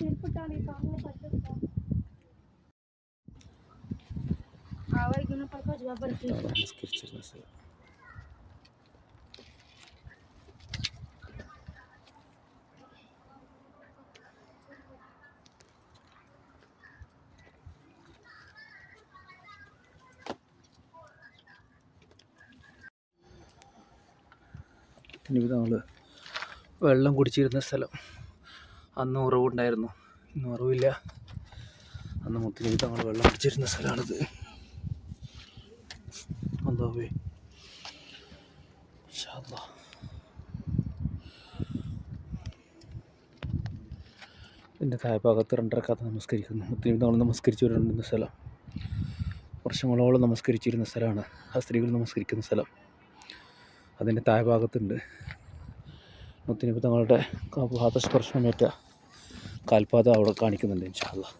ചെരുപ്പിട്ടാണ് ഈ ഇനി നമ്മൾ വെള്ളം കുടിച്ചിരുന്ന സ്ഥലം. അന്ന് ഉറവുണ്ടായിരുന്നു. ഇന്ന് ഉറവില്ല. അന്ന് മുത്തിരി തങ്ങൾ വെള്ളം പിടിച്ചിരുന്ന സ്ഥലമാണിത്. അല്ലാഹുവേ ഇൻഷാ എന്റെ താഴ്ഭാഗത്ത് രണ്ടരക്കാത്ത നമസ്കരിക്കുന്നു. മുത്തിനി തങ്ങൾ നമസ്കരിച്ചു വരുന്ന സ്ഥലം. വർഷങ്ങളോളം നമസ്കരിച്ചിരുന്ന സ്ഥലമാണ്. ആ സ്ത്രീകൾ നമസ്കരിക്കുന്ന സ്ഥലം. അതിന്റെ താഴ്ഭാഗത്തുണ്ട്. മുത്തിനിപ്പ് തങ്ങളുടെ പാദസ്പർശനമേറ്റ കാൽപാത അവിടെ കാണിക്കുന്നുണ്ട് ഇൻഷാ അല്ലാ